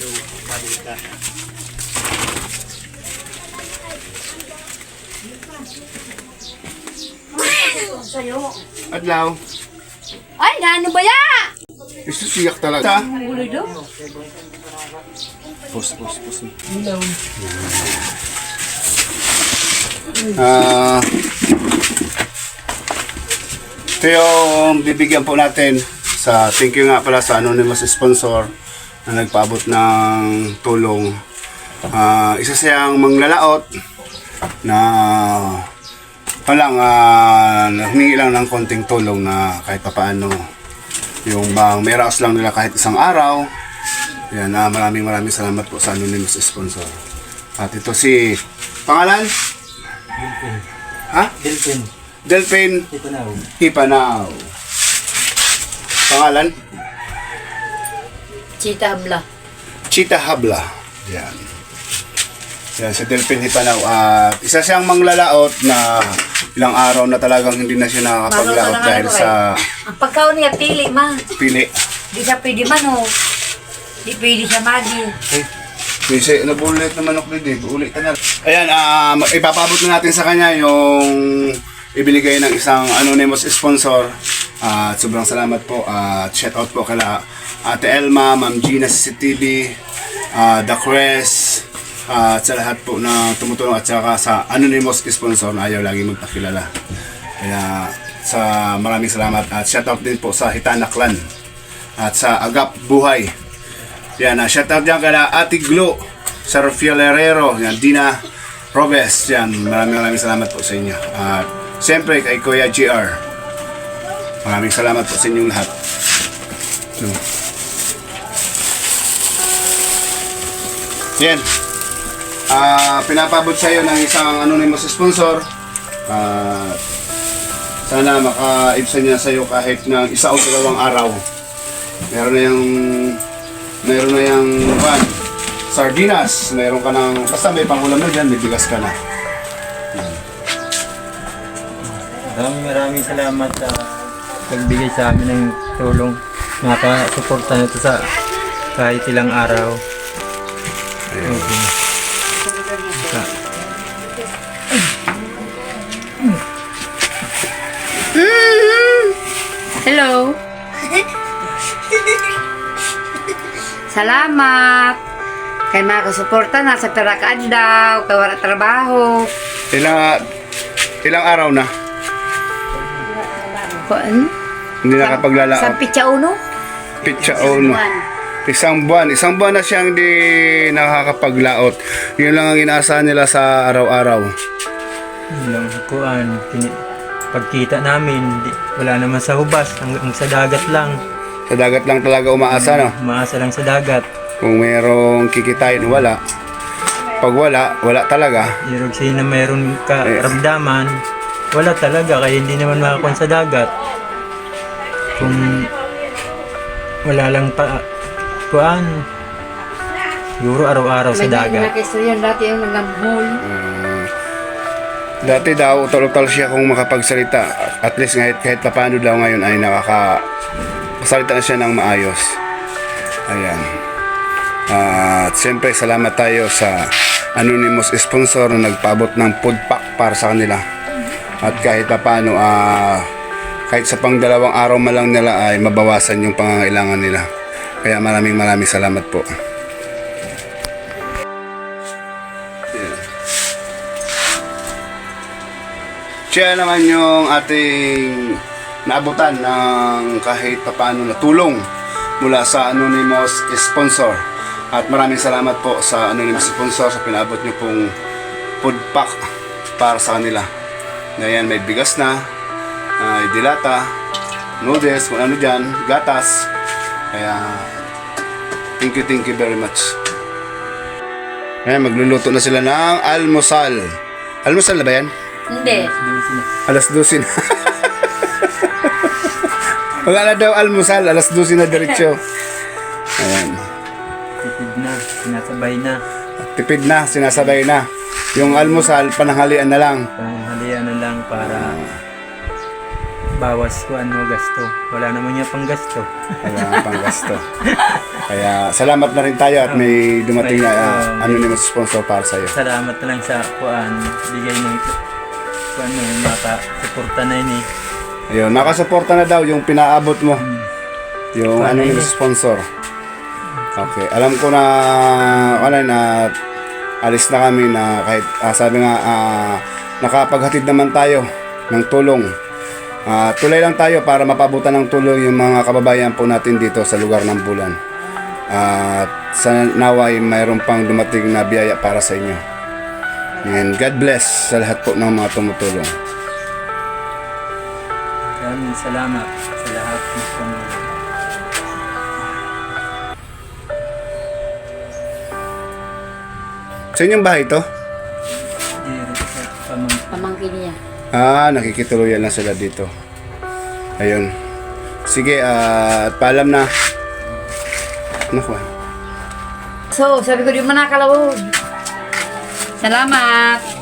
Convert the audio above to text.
medyo maliit na. Adlaw. Ay, gaano ba ya? Gusto siyak talaga. Ang gulo do? Pos, pos, pos. Ilaw. Ah... Uh, bibigyan po natin sa thank you nga pala sa anonymous sponsor na nagpaabot ng tulong. Ah, isa siyang manglalaot na palang uh, humingi lang ng konting tulong na kahit papaano yung bang may raos lang nila kahit isang araw yan, ah, maraming maraming salamat po sa anonymous sponsor. At ito si pangalan? Ha? Delphin. Delphine Ito na. oh. Hipanaw. Pangalan? Chita habla. Chita Habla. Yan. Yan, si Delphine Hipanaw. At isa siyang manglalaot na ilang araw na talagang hindi na siya nakakapaglaot Mano, dahil sa Ang pagkaon niya, pili ma. pili. Di siya pwede man o. Di pwede siya magi. Kasi nabulit na manok din, eh. ulit na. Ayan, ah, ipapabot na natin sa kanya yung ibinigay ng isang anonymous sponsor. At sobrang salamat po. At shout out po kala Ate Elma, Ma'am Gina CCTV, uh, The Crest, at sa lahat po na tumutulong at saka sa anonymous sponsor na ayaw lagi magpakilala. Kaya sa maraming salamat at shout out din po sa Hitana Clan at sa Agap Buhay. Yan, uh, shout out dyan kala Ate Glo, Sir Fiolerero, yan, Dina Robes, yan, maraming maraming salamat po sa inyo. At siyempre kay Kuya GR, maraming salamat po sa inyong lahat. No. Yan. Ah, pinapabot sa iyo ng isang anonymous sponsor. Ah, sana maka-ibsan niya sa iyo kahit ng isa o dalawang araw. Meron na yung meron na yung one, sardinas, meron ka ng, basta may pangulam na dyan, may bigas ka na. Maraming maraming salamat sa pagbigay sa amin ng tulong. Nakasuporta nito sa kahit ilang araw. Okay. Hello. Salamat. Kay mga kasuporta na sa perakaan daw, kay wala trabaho. Ilang, ilang araw na, Kuan? Hindi nakapaglalaot. Sa Pitsa Uno? Pitsa Ono. Isang buwan. Isang buwan na siyang di nakakapaglaot. Yun lang ang inaasahan nila sa araw-araw. Ilang kuan, kini- pagkita namin, di, wala naman sa hubas, hanggang sa dagat lang. Sa dagat lang talaga umaasa, no? Umaasa lang sa dagat. Kung mayroong kikitain, wala. Pag wala, wala talaga. Irog siya na mayroon karamdaman, wala talaga, kaya hindi naman makakuan sa dagat. Kung wala lang pa, kuan, siguro araw-araw sa dagat. nakistoryan dati yung nagambol. Ah, dati daw, utal-utal siya kung makapagsalita. At least kahit, kahit paano daw ngayon ay nakaka salita na siya ng maayos. Ayan. At siyempre, salamat tayo sa anonymous sponsor na nagpaabot ng food pack para sa kanila. At kahit pa paano, ah, kahit sa pang dalawang araw man lang nila ay mabawasan yung pangangailangan nila. Kaya maraming maraming salamat po. Siya naman yung ating naabutan ng kahit papano na tulong mula sa anonymous sponsor. At maraming salamat po sa anonymous sponsor sa pinabot niyo pong food pack para sa kanila. Ngayon may bigas na, may dilata, noodles, kung ano dyan, gatas. Kaya thank you, thank you very much. Ngayon magluluto na sila ng almusal. Almusal na ba yan? Hindi. Alas 12 na. Wala na daw almusal, alas 12 na diretsyo. Ayan. Tipid na, sinasabay na, Tipid na, sinasabay na. Yung almusal, pananghalian na lang. panghalian na lang para bawas ko ano gasto. Wala naman niya pang gasto. Wala pang gasto. Kaya salamat na rin tayo at may dumating na uh, anonymous sponsor para sa'yo. Salamat na lang sa kuan, bigay ng kuan mo, maka suporta na yun eh. Ayun, nakasuporta na daw yung pinaabot mo. Yung ano yung sponsor. Okay, alam ko na ano na alis na kami na kahit ah, sabi nga ah, nakapaghatid naman tayo ng tulong. Ah, tulay lang tayo para mapabutan ng tulong yung mga kababayan po natin dito sa lugar ng Bulan. At sa naway mayroon pang dumating na biyaya para sa inyo. And God bless sa lahat po ng mga tumutulong. Maraming salamat sa lahat ng tumulong. Sa inyong bahay to? Pamangkin niya. Ah, nakikituluyan lang sila dito. Ayun. Sige, ah, at paalam na. Naku. So, sabi ko di mo nakalawod. Salamat.